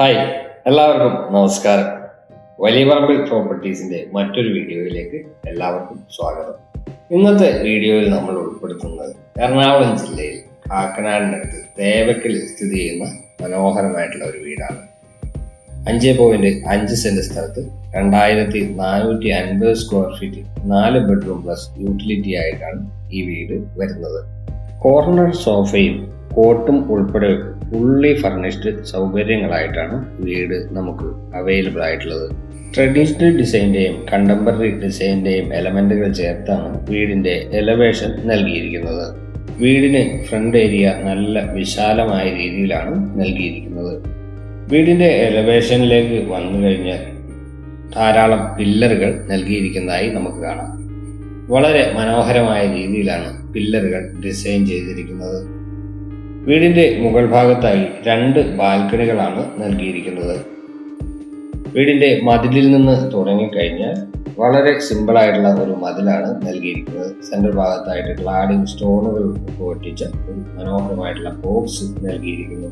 Hi എല്ലാവർക്കും നമസ്കാരം. വലിയ പറമ്പിൽ പ്രോപ്പർട്ടീസിന്റെ മറ്റൊരു വീഡിയോയിലേക്ക് എല്ലാവർക്കും സ്വാഗതം. ഇന്നത്തെ വീഡിയോയിൽ നമ്മൾ ഉൾപ്പെടുത്തുന്നത് എറണാകുളം ജില്ലയിൽ കാക്കനാടിനടുത്ത് തേവക്കൽ സ്ഥിതി ചെയ്യുന്ന മനോഹരമായിട്ടുള്ള ഒരു വീടാണ്. അഞ്ച് പോയിന്റ് അഞ്ച് സെന്റ് സ്ഥലത്ത് രണ്ടായിരത്തി നാനൂറ്റി അൻപത് സ്ക്വയർ ഫീറ്റ് നാല് ബെഡ്റൂം പ്ലസ് യൂട്ടിലിറ്റി ആയിട്ടാണ് ഈ വീട് വരുന്നത്. കോർണർ സോഫയും കോട്ടും ഉൾപ്പെടെ ഫുള്ളി ഫർണിഷ്ഡ് സൗകര്യങ്ങളായിട്ടാണ് വീട് നമുക്ക് അവൈലബിൾ ആയിട്ടുള്ളത്. ട്രഡീഷണൽ ഡിസൈന്റെയും കണ്ടംപററി ഡിസൈന്റെയും എലമെന്റുകൾ ചേർത്താണ് വീടിന്റെ എലവേഷൻ നൽകിയിരിക്കുന്നത്. വീടിന് ഫ്രണ്ട് ഏരിയ നല്ല വിശാലമായ രീതിയിലാണ് നൽകിയിരിക്കുന്നത്. വീടിന്റെ എലവേഷനിലേക്ക് വന്നു കഴിഞ്ഞാൽ ധാരാളം പില്ലറുകൾ നൽകിയിരിക്കുന്നതായി നമുക്ക് കാണാം. വളരെ മനോഹരമായ രീതിയിലാണ് പില്ലറുകൾ ഡിസൈൻ ചെയ്തിരിക്കുന്നത്. വീടിന്റെ മുകൾ ഭാഗത്തായി രണ്ട് ബാൽക്കണികളാണ് നൽകിയിരിക്കുന്നത്. വീടിന്റെ മതിലിൽ നിന്ന് തുടങ്ങിക്കഴിഞ്ഞാൽ വളരെ സിമ്പിളായിട്ടുള്ള ഒരു മതിലാണ് നൽകിയിരിക്കുന്നത്. സെന്റർ ഭാഗത്തായിട്ട് ക്ലാഡിംഗ് സ്റ്റോണുകൾ ഒട്ടിച്ച ഒരു മനോഹരമായിട്ടുള്ള ബോക്സ് നൽകിയിരിക്കുന്നു.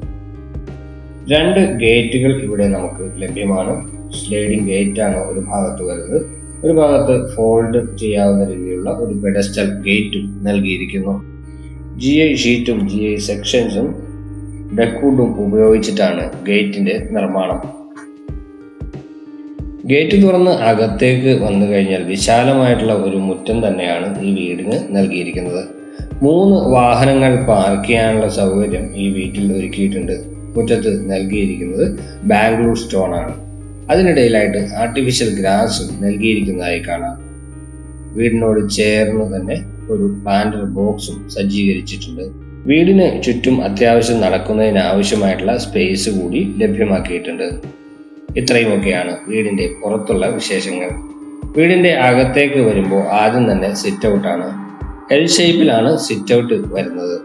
രണ്ട് ഗേറ്റുകൾ ഇവിടെ നമുക്ക് ലഭ്യമാണ്. സ്ലൈഡിംഗ് ഗേറ്റാണ് ഒരു ഭാഗത്ത് വരുന്നത്. ഒരു ഭാഗത്ത് ഫോൾഡ് ചെയ്യാവുന്ന രീതിയിലുള്ള ഒരു പെഡസ്റ്റൽ ഗേറ്റും നൽകിയിരിക്കുന്നു. ജി ഐ ഷീറ്റും ജി ഐ സെക്ഷൻസും ഡെക്വുഡും ഉപയോഗിച്ചിട്ടാണ് ഗേറ്റിന്റെ നിർമ്മാണം. ഗേറ്റ് തുറന്ന് അകത്തേക്ക് വന്നു കഴിഞ്ഞാൽ വിശാലമായിട്ടുള്ള ഒരു മുറ്റം തന്നെയാണ് ഈ വീടിന് നൽകിയിരിക്കുന്നത്. മൂന്ന് വാഹനങ്ങൾ പാർക്ക് ചെയ്യാനുള്ള സൗകര്യം ഈ വീട്ടിൽ ഒരുക്കിയിട്ടുണ്ട്. മുറ്റത്ത് നൽകിയിരിക്കുന്നത് ബാംഗ്ലൂർ സ്റ്റോൺ ആണ്. അതിനിടയിലായിട്ട് ആർട്ടിഫിഷ്യൽ ഗ്രാസും നൽകിയിരിക്കുന്നതായി കാണാം. വീടിനോട് ചേർന്ന് തന്നെ ഒരു പാൻഡർ ബോക്സും സജ്ജീകരിച്ചിട്ടുണ്ട്. വീടിന് ചുറ്റും അത്യാവശ്യം നടക്കുന്നതിന് ആവശ്യമായിട്ടുള്ള സ്പേസ് കൂടി ലഭ്യമാക്കിയിട്ടുണ്ട്. ഇത്രയുമൊക്കെയാണ് വീടിന്റെ പുറത്തുള്ള വിശേഷങ്ങൾ. വീടിന്റെ അകത്തേക്ക് വരുമ്പോൾ ആദ്യം തന്നെ സിറ്റ് ഔട്ടാണ് എൽ ഷേപ്പിലാണ് സിറ്റ് ഔട്ട് വരുന്നത്.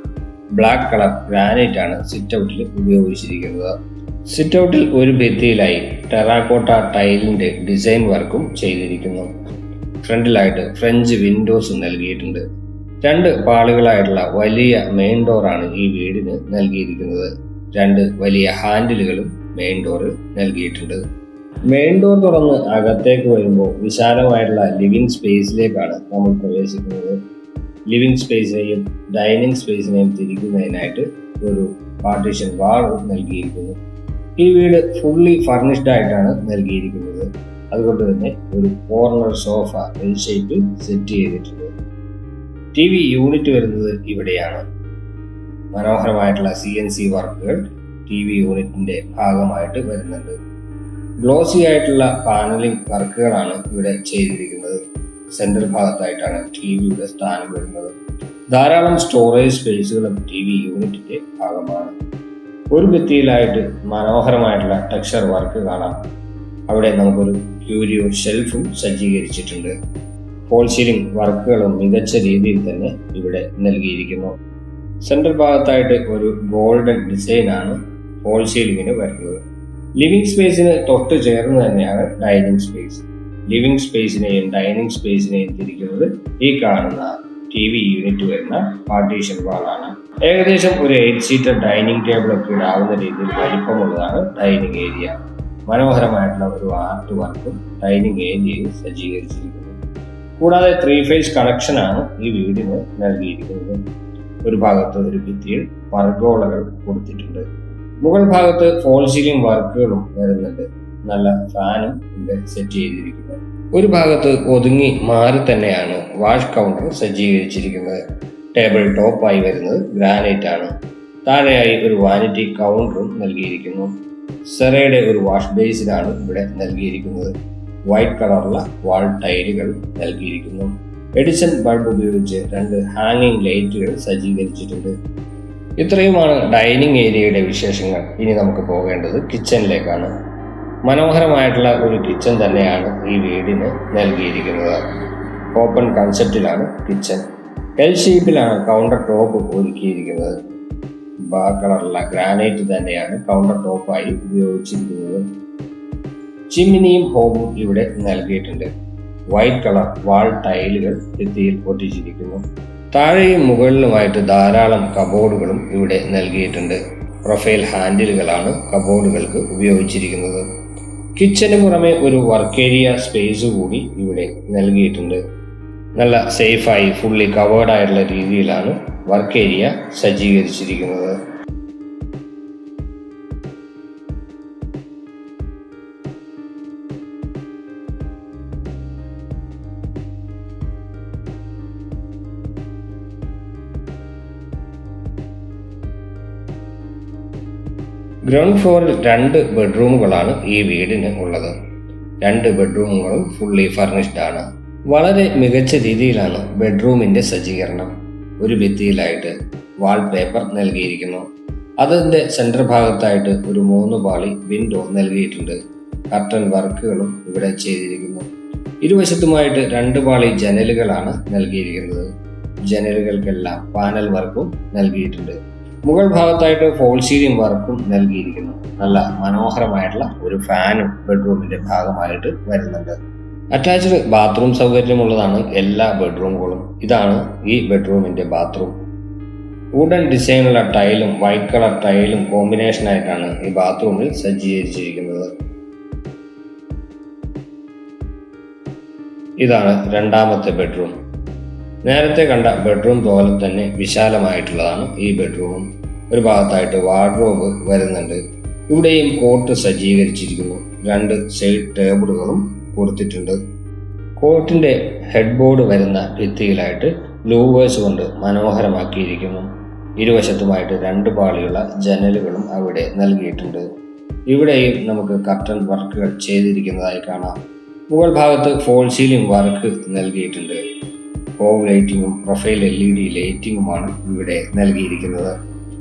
ബ്ലാക്ക് കളർ ഗ്രാനൈറ്റ് ആണ് സിറ്റ് ഔട്ടിൽ ഉപയോഗിച്ചിരിക്കുന്നത്. സിറ്റ് ഔട്ടിൽ ഒരു ഭിത്തിയിലായി ടെറാക്കോട്ട ടൈലിന്റെ ഡിസൈൻ വർക്കും ചെയ്തിരിക്കുന്നു. ഫ്രണ്ടിലായിട്ട് ഫ്രഞ്ച് വിൻഡോസ് നൽകിയിട്ടുണ്ട്. രണ്ട് പാളികളായിട്ടുള്ള വലിയ മെയിൻ ഡോറാണ് ഈ വീടിന് നൽകിയിരിക്കുന്നത്. രണ്ട് വലിയ ഹാൻഡിലുകളും മെയിൻ ഡോറിൽ നൽകിയിട്ടുണ്ട്. മെയിൻ ഡോർ തുറന്ന് അകത്തേക്ക് വരുമ്പോൾ വിശാലമായിട്ടുള്ള ലിവിംഗ് സ്പേസിലേക്കാണ് നമ്മൾ പ്രവേശിക്കുന്നത്. ലിവിംഗ് സ്പേസിനെയും ഡൈനിങ് സ്പേസിനെയും തിരിക്കുന്നതിനായിട്ട് ഒരു പാർട്ടീഷൻ വാൾ നൽകിയിരിക്കുന്നു. ഈ വീട് ഫുള്ളി ഫർണിഷ്ഡ് ആയിട്ടാണ് നൽകിയിരിക്കുന്നത്. അതുകൊണ്ട് തന്നെ ഒരു കോർണർ സോഫ എൽ ഷേപ്പിൽ സെറ്റ് ചെയ്തിട്ടുണ്ട്. ടി വി യൂണിറ്റ് വരുന്നത് ഇവിടെയാണ്. മനോഹരമായിട്ടുള്ള സി എൻ സി വർക്കുകൾ ടി വി യൂണിറ്റിന്റെ ഭാഗമായിട്ട് വരുന്നുണ്ട്. ഗ്ലോസി ആയിട്ടുള്ള പാനലിംഗ് വർക്കുകളാണ് ഇവിടെ ചെയ്തിരിക്കുന്നത്. സെൻട്രൽ ഭാഗത്തായിട്ടാണ് ടി വിയുടെ സ്ഥാനം വരുന്നത്. ധാരാളം സ്റ്റോറേജ് സ്പേസുകളും ടി വി യൂണിറ്റിന്റെ ഭാഗമാണ്. ഒരു ഭിത്തിയിലായിട്ട് മനോഹരമായിട്ടുള്ള ടെക്സ്ചർ വർക്ക് കാണാം. അവിടെ നമുക്കൊരു ക്യൂരിയോ ഷെൽഫും സജ്ജീകരിച്ചിട്ടുണ്ട്. ഫോൾ സീലിംഗ് വർക്കുകളും മികച്ച രീതിയിൽ തന്നെ ഇവിടെ നൽകിയിരിക്കുന്നു. സെൻട്രൽ ഭാഗത്തായിട്ട് ഒരു ഗോൾഡൻ ഡിസൈനാണ് ഫോൾ സീലിംഗിന് വരുന്നത്. ലിവിംഗ് സ്പേസിന് തൊട്ട് ചേർന്ന് തന്നെയാണ് ഡൈനിങ് സ്പേസ് ലിവിംഗ് സ്പേസിനെയും ഡൈനിങ് സ്പേസിനെയും തിരിക്കുന്നത് ഈ കാണുന്ന ടി വി യൂണിറ്റ് വരുന്ന പാർട്ടീഷൻ വാളാണ് ഏകദേശം ഒരു എയ്റ്റ് സീറ്റർ ഡൈനിങ് ടേബിൾ ഒക്കെ ഇടാവുന്ന രീതിയിൽ വലിപ്പമുള്ളതാണ് ഡൈനിങ് ഏരിയ മനോഹരമായിട്ടുള്ള ഒരു ആർട്ട് വർക്കും ഡൈനിങ് ഏരിയയിൽ സജ്ജീകരിച്ചിരിക്കുന്നു. കൂടാതെ ത്രീ ഫേസ് കണക്ഷനാണ് ഈ വീടിന് നൽകിയിരിക്കുന്നത്. ഒരു ഭാഗത്ത് ഒരു ഭിത്തിയിൽ വർഗോളകൾ കൊടുത്തിട്ടുണ്ട്. മുകൾ ഭാഗത്ത് ഫോൾ സീലിംഗ് വർക്കുകളും വരുന്നുണ്ട്. നല്ല ഫാനും ഇവിടെ സെറ്റ് ചെയ്തിരിക്കുന്നത് ഒരു ഭാഗത്ത് ഒതുങ്ങി മാറി തന്നെയാണ് വാഷ് കൗണ്ടർ സജ്ജീകരിച്ചിരിക്കുന്നത്. ടേബിൾ ടോപ്പായി വരുന്നത് ഗ്രാനൈറ്റ് ആണ്. താഴെയായി ഒരു വാനിറ്റി കൗണ്ടറും നൽകിയിരിക്കുന്നു. സെറയുടെ ഒരു വാഷ് ബേസിനാണ് ഇവിടെ നൽകിയിരിക്കുന്നത്. വൈറ്റ് കളറുള്ള വാൾ ടൈലുകൾ നൽകിയിരിക്കുന്നു. എഡിസൺ ബൾബ് ഉപയോഗിച്ച് രണ്ട് ഹാങ്ങിങ് ലൈറ്റുകൾ സജ്ജീകരിച്ചിട്ടുണ്ട്. ഇത്രയുമാണ് ഡൈനിങ് ഏരിയയുടെ വിശേഷങ്ങൾ. ഇനി നമുക്ക് പോകേണ്ടത് കിച്ചണിലേക്കാണ്. മനോഹരമായിട്ടുള്ള ഒരു കിച്ചൺ തന്നെയാണ് ഈ വീടിന് നൽകിയിരിക്കുന്നത്. ഓപ്പൺ കൺസെപ്റ്റിലാണ് കിച്ചൺ. എൽ ഷേപ്പിലാണ് കൗണ്ടർ ടോപ്പ് ഒരുക്കിയിരിക്കുന്നത്. ബാ കളറുള്ള ഗ്രാനൈറ്റ് തന്നെയാണ് കൗണ്ടർ ടോപ്പായി ഉപയോഗിച്ചിരിക്കുന്നത്. ചിമ്മിനിയും ഹോമും ഇവിടെ നൽകിയിട്ടുണ്ട്. വൈറ്റ് കളർ വാൾ ടൈലുകൾ ഭിത്തിയിൽ പൊട്ടിച്ചിരിക്കുന്നു. താഴെയും മുകളിലുമായിട്ട് ധാരാളം കബോർഡുകളും ഇവിടെ നൽകിയിട്ടുണ്ട്. പ്രൊഫൈൽ ഹാൻഡിലുകളാണ് കബോർഡുകൾക്ക് ഉപയോഗിച്ചിരിക്കുന്നത്. കിച്ചന് പുറമെ ഒരു വർക്ക് ഏരിയ സ്പേസ് കൂടി ഇവിടെ നൽകിയിട്ടുണ്ട്. നല്ല സേഫായി ഫുള്ളി കവേർഡ് ആയിട്ടുള്ള രീതിയിലാണ് വർക്ക് ഏരിയ സജ്ജീകരിച്ചിരിക്കുന്നത്. ഗ്രൗണ്ട് ഫ്ലോറിൽ രണ്ട് ബെഡ്റൂമുകളാണ് ഈ വീടിന് ഉള്ളത്. രണ്ട് ബെഡ്റൂമുകളും ഫുള്ളി ഫർണിഷ്ഡ് ആണ്. വളരെ മികച്ച രീതിയിലാണ് ബെഡ്റൂമിന്റെ സജ്ജീകരണം. ഒരു ഭിത്തിയിലായിട്ട് വാൾ പേപ്പർ നൽകിയിരിക്കുന്നു. അതിന്റെ സെന്റർ ഭാഗത്തായിട്ട് ഒരു മൂന്ന് പാളി വിൻഡോ നൽകിയിട്ടുണ്ട്. കർട്ടൻ വർക്കുകളും ഇവിടെ ചെയ്തിരിക്കുന്നു. ഇരുവശത്തുമായിട്ട് രണ്ട് പാളി ജനലുകളാണ് നൽകിയിരിക്കുന്നത്. ജനലുകൾക്കെല്ലാം പാനൽ വർക്കും നൽകിയിട്ടുണ്ട്. മുകൾ ഭാഗത്തായിട്ട് ഫോൾ സീലിംഗ് വർക്കും നൽകിയിരിക്കുന്നു. നല്ല മനോഹരമായിട്ടുള്ള ഒരു ഫാനും ബെഡ്റൂമിന്റെ ഭാഗമായിട്ട് വരുന്നുണ്ട്. അറ്റാച്ച്ഡ് ബാത്റൂം സൗകര്യമുള്ളതാണ് എല്ലാ ബെഡ്റൂമുകളും ഇതാണ് ഈ ബെഡ്റൂമിന്റെ ബാത്റൂം വുഡൻ ഡിസൈനുള്ള ടൈലും വൈറ്റ് കളർ ടൈലും കോമ്പിനേഷനായിട്ടാണ് ഈ ബാത്റൂമിൽ സജ്ജീകരിച്ചിരിക്കുന്നത്. ഇതാണ് രണ്ടാമത്തെ ബെഡ്റൂം നേരത്തെ കണ്ട ബെഡ്റൂം പോലെ തന്നെ വിശാലമായിട്ടുള്ളതാണ് ഈ ബെഡ്റൂമും ഒരു ഭാഗത്തായിട്ട് വാർഡ്രോബ് വരുന്നുണ്ട്. ഇവിടെയും കോട്ട് സജ്ജീകരിച്ചിരിക്കുന്നു. രണ്ട് സൈഡ് ടേബിളുകളും കൊടുത്തിട്ടുണ്ട്. കോർട്ടിന്റെ ഹെഡ് ബോർഡ് വരുന്ന ഭിത്തിയിലായിട്ട് ലൂവേഴ്സ് കൊണ്ട് മനോഹരമാക്കിയിരിക്കുന്നു. ഇരുവശത്തുമായിട്ട് രണ്ട് പാളിയുള്ള ജനലുകളും അവിടെ നൽകിയിട്ടുണ്ട്. ഇവിടെയും നമുക്ക് കർട്ടൻ വർക്കുകൾ ചെയ്തിരിക്കുന്നതായി കാണാം. മുകൾ ഭാഗത്ത് ഫോൾ സീലിംഗ് വർക്ക് നൽകിയിട്ടുണ്ട്. ഹോം ലൈറ്റിങ്ങും പ്രൊഫൈൽ എൽ ഇ ഡി ലൈറ്റിങ്ങുമാണ് ഇവിടെ നൽകിയിരിക്കുന്നത്.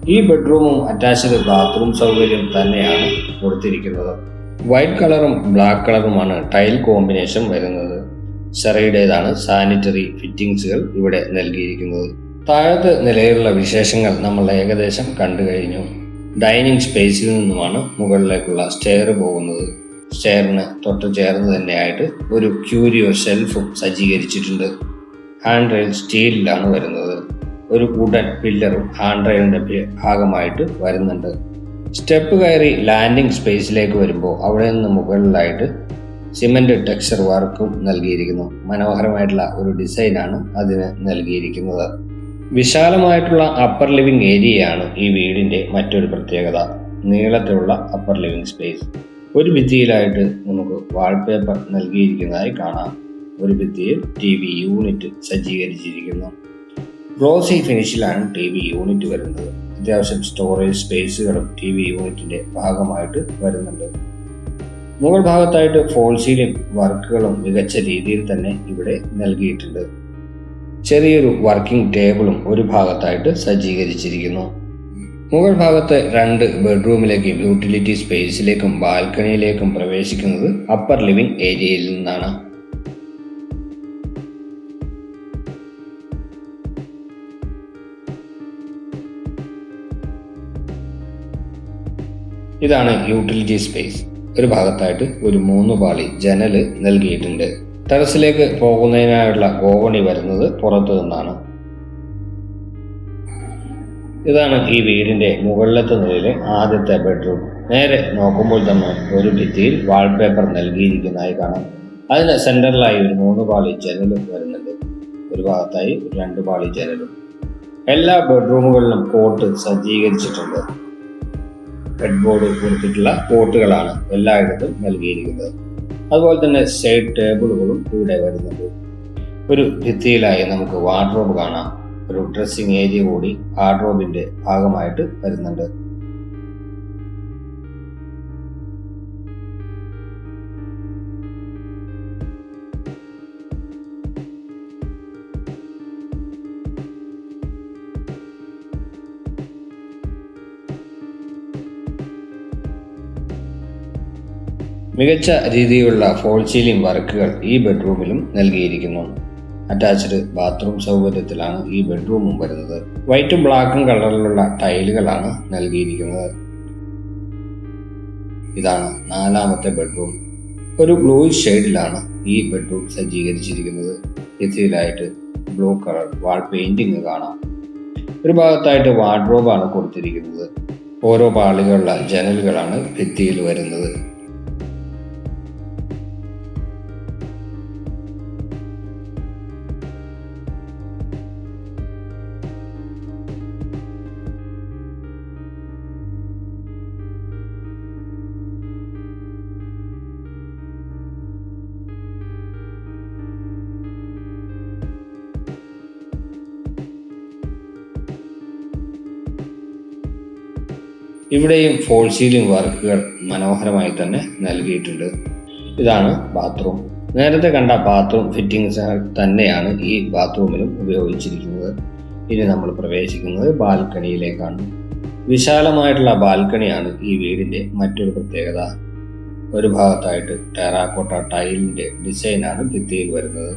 ഈ ബെഡ്റൂമും അറ്റാച്ച്ഡ് ബാത്റൂം സൗകര്യം തന്നെയാണ് കൊടുത്തിരിക്കുന്നത്. വൈറ്റ് കളറും ബ്ലാക്ക് കളറുമാണ് ടൈൽ കോമ്പിനേഷൻ വരുന്നത്. സെറയുടേതാണ് സാനിറ്ററി ഫിറ്റിംഗ്സുകൾ ഇവിടെ നൽകിയിരിക്കുന്നത്. താഴത്തെ നിലയിലുള്ള വിശേഷങ്ങൾ നമ്മൾ ഏകദേശം കണ്ടു കഴിഞ്ഞു. ഡൈനിങ് സ്പേസിൽ നിന്നുമാണ് മുകളിലേക്കുള്ള സ്റ്റെയർ പോകുന്നത്. സ്റ്റെയറിന് തൊട്ട് ചേർന്ന് തന്നെയായിട്ട് ഒരു ക്യൂരിയോ ഷെൽഫും സജ്ജീകരിച്ചിട്ടുണ്ട്. ഹാൻഡ് റെയിൽ സ്റ്റീലിലാണ് വരുന്നത്. ഒരു കൂടൻ പില്ലറും ഹാൻഡ് റെയിലിന്റെ ഭാഗമായിട്ട് വരുന്നുണ്ട്. സ്റ്റെപ്പ് കയറി ലാൻഡിംഗ് സ്പേസിലേക്ക് വരുമ്പോൾ അവിടെ നിന്ന് മുകളിലായിട്ട് സിമെന്റ് ടെക്സ്ചർ വർക്കും നൽകിയിരിക്കുന്നു. മനോഹരമായിട്ടുള്ള ഒരു ഡിസൈനാണ് അതിന് നൽകിയിരിക്കുന്നത്. വിശാലമായിട്ടുള്ള അപ്പർ ലിവിംഗ് ഏരിയയാണ് ഈ വീടിന്റെ മറ്റൊരു പ്രത്യേകത. നീളത്തിലുള്ള അപ്പർ ലിവിംഗ് സ്പേസ് ഒരു ഭിത്തിയിലായിട്ട് നമുക്ക് വാൾപേപ്പർ നൽകിയിരിക്കുന്നതായി കാണാം. ഒരു ഭിത്തിയിൽ ടി വി യൂണിറ്റ് സജ്ജീകരിച്ചിരിക്കുന്നു. ഗ്ലോസി ഫിനിഷിലാണ് ടി വി യൂണിറ്റ് വരുന്നത്. അത്യാവശ്യം സ്റ്റോറേജ് സ്പേസുകളും ടി വി യൂണിറ്റിന്റെ ഭാഗമായിട്ട് വരുന്നുണ്ട്. മുകൾ ഭാഗത്തായിട്ട് ഫോൾ സീലിംഗ് വർക്കുകളും മികച്ച രീതിയിൽ തന്നെ ഇവിടെ നൽകിയിട്ടുണ്ട്. ചെറിയൊരു വർക്കിംഗ് ടേബിളും ഒരു ഭാഗത്തായിട്ട് സജ്ജീകരിച്ചിരിക്കുന്നു. മുകൾ ഭാഗത്ത് രണ്ട് ബെഡ്റൂമിലേക്കും യൂട്ടിലിറ്റി സ്പേസിലേക്കും ബാൽക്കണിയിലേക്കും പ്രവേശിക്കുന്നത് അപ്പർ ലിവിംഗ് ഏരിയയിൽ നിന്നാണ്. ഇതാണ് യൂട്ടിലിറ്റി സ്പേസ്. ഒരു ഭാഗത്തായിട്ട് ഒരു മൂന്ന് പാളി ജനൽ നൽകിയിട്ടുണ്ട്. ടെറസിലേക്ക് പോകുന്നതിനായുള്ള ഗോവണി വരുന്നത് പുറത്തു നിന്നാണ്. ഇതാണ് ഈ വീടിന്റെ മുകളിലത്തെ നിലയിലെ ആദ്യത്തെ ബെഡ്റൂം. നേരെ നോക്കുമ്പോൾ തന്നെ ഒരു ഭിത്തിയിൽ വാൾപേപ്പർ നൽകിയിരിക്കുന്നതായി കാണാം. അതിന് സെന്ററിലായി ഒരു മൂന്ന് പാളി ജനലും വരുന്നുണ്ട്. ഒരു ഭാഗത്തായി രണ്ട് പാളി ജനലും. എല്ലാ ബെഡ്റൂമുകളിലും കോട്ട് സജ്ജീകരിച്ചിട്ടുണ്ട്. ബെഡ് ബോർഡ് കൊടുത്തിട്ടുള്ള പോട്ടുകളാണ് എല്ലായിടത്തും നൽകിയിരിക്കുന്നത്. അതുപോലെ തന്നെ സൈഡ് ടേബിളുകളും ഇവിടെ വരുന്നുണ്ട്. ഒരു ഭിത്തിയിലായി നമുക്ക് വാർഡ്രോബ് കാണാം. ഒരു ഡ്രസ്സിംഗ് ഏരിയ കൂടി വാർഡ്രോബിന്റെ ഭാഗമായിട്ട് വരുന്നുണ്ട്. മികച്ച രീതിയിലുള്ള ഫോൾ സീലിംഗ് വർക്കുകൾ ഈ ബെഡ്റൂമിലും നൽകിയിരിക്കുന്നു. അറ്റാച്ച്ഡ് ബാത്റൂം സൗകര്യത്തിലാണ് ഈ ബെഡ്റൂമും വരുന്നത്. വൈറ്റും ബ്ലാക്കും കളറിലുള്ള ടൈലുകളാണ് നൽകിയിരിക്കുന്നത്. ഇതാണ് നാലാമത്തെ ബെഡ്റൂം ഒരു ബ്ലൂ ഷെയ്ഡിലാണ് ഈ ബെഡ്റൂം സജ്ജീകരിച്ചിരിക്കുന്നത്. എത്തിയിലായിട്ട് ബ്ലൂ കളർ വാൾ പെയിന്റിങ് കാണാം. ഒരു ഭാഗത്തായിട്ട് വാർഡ്രോബാണ് കൊടുത്തിരിക്കുന്നത്. ഓരോ പാളികളുള്ള ജനലുകളാണ് ഭിത്തിയിൽ വരുന്നത്. ഇവിടെയും ഫോൾ സീലിംഗ് വർക്കുകൾ മനോഹരമായി തന്നെ നൽകിയിട്ടുണ്ട്. ഇതാണ് ബാത്റൂം നേരത്തെ കണ്ട ബാത്റൂം ഫിറ്റിംഗ്സ് തന്നെയാണ് ഈ ബാത്റൂമിലും ഉപയോഗിച്ചിരിക്കുന്നത്. ഇനി നമ്മൾ പ്രവേശിക്കുന്നത് ബാൽക്കണിയിലേക്കാണ്. വിശാലമായിട്ടുള്ള ബാൽക്കണിയാണ് ഈ വീടിന്റെ മറ്റൊരു പ്രത്യേകത. ഒരു ഭാഗത്തായിട്ട് ടെറാക്കോട്ട ടൈലിന്റെ ഡിസൈനാണ് ഭിത്തിയിൽ വരുന്നത്.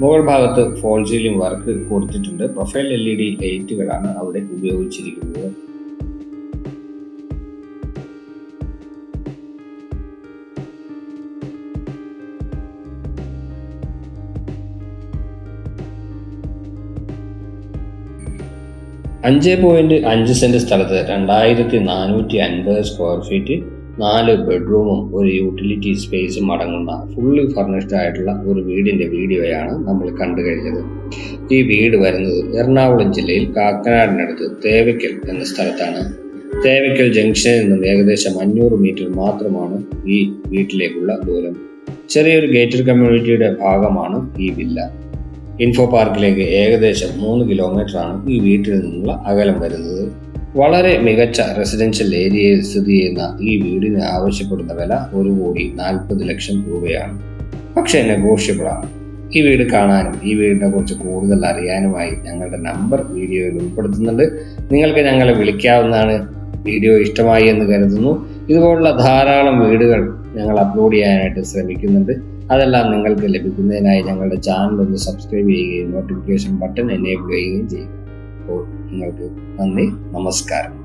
മുകൾ ഭാഗത്ത് ഫോൾ സീലിംഗ് വർക്ക് കൊടുത്തിട്ടുണ്ട്. പ്രൊഫൈൽ എൽ ഇ ഡി ലൈറ്റുകളാണ് അവിടെ ഉപയോഗിച്ചിരിക്കുന്നത്. അഞ്ച് പോയിന്റ് അഞ്ച് സെന്റ് സ്ഥലത്ത് രണ്ടായിരത്തി നാനൂറ്റി അൻപത് സ്ക്വയർ ഫീറ്റ് നാല് ബെഡ്റൂമും ഒരു യൂട്ടിലിറ്റി സ്പേസും അടങ്ങുന്ന ഫുള്ളി ഫർണിഷ്ഡ് ആയിട്ടുള്ള ഒരു വീടിന്റെ വീഡിയോയാണ് നമ്മൾ കണ്ടു കഴിഞ്ഞത്. ഈ വീട് വരുന്നത് എറണാകുളം ജില്ലയിൽ കാക്കനാടിനടുത്ത് തേവയ്ക്കൽ എന്ന സ്ഥലത്താണ്. തേവയ്ക്കൽ ജംഗ്ഷനിൽ നിന്നും ഏകദേശം അഞ്ഞൂറ് മീറ്റർ മാത്രമാണ് ഈ വീട്ടിലേക്കുള്ള ദൂരം. ചെറിയൊരു ഗേറ്റഡ് കമ്മ്യൂണിറ്റിയുടെ ഭാഗമാണ് ഈ വില്ല ഇൻഫോ പാർക്കിലേക്ക് ഏകദേശം മൂന്ന് കിലോമീറ്റർ ആണ് ഈ വീട്ടിൽ നിന്നുള്ള അകലം വരുന്നത്. വളരെ മികച്ച റെസിഡൻഷ്യൽ ഏരിയയിൽ സ്ഥിതി ചെയ്യുന്ന ഈ വീടിന് ആവശ്യപ്പെടുന്ന വില ഒരു കോടി നാൽപ്പത് ലക്ഷം രൂപയാണ്. പക്ഷേ നെഗോഷ്യബിൾ ആണ്. ഈ വീട് കാണാനും ഈ വീടിനെ കുറിച്ച് കൂടുതൽ അറിയാനുമായി ഞങ്ങളുടെ നമ്പർ വീഡിയോയിൽ ഉൾപ്പെടുത്തുന്നുണ്ട്. നിങ്ങൾക്ക് ഞങ്ങളെ വിളിക്കാവുന്നതാണ്. വീഡിയോ ഇഷ്ടമായി എന്ന് കരുതുന്നു. ഇതുപോലുള്ള ധാരാളം വീടുകൾ ഞങ്ങൾ അപ്ലോഡ് ചെയ്യാനായിട്ട് ശ്രമിക്കുന്നുണ്ട്. അതെല്ലാം നിങ്ങൾക്ക് ലഭിക്കുന്നതിനായി ഞങ്ങളുടെ ചാനൽ ഒന്ന് സബ്സ്ക്രൈബ് ചെയ്യുകയും നോട്ടിഫിക്കേഷൻ ബട്ടൺ എനേബിൾ ചെയ്യുകയും ചെയ്യുക. അപ്പോൾ നിങ്ങൾക്ക് നന്ദി നമസ്കാരം.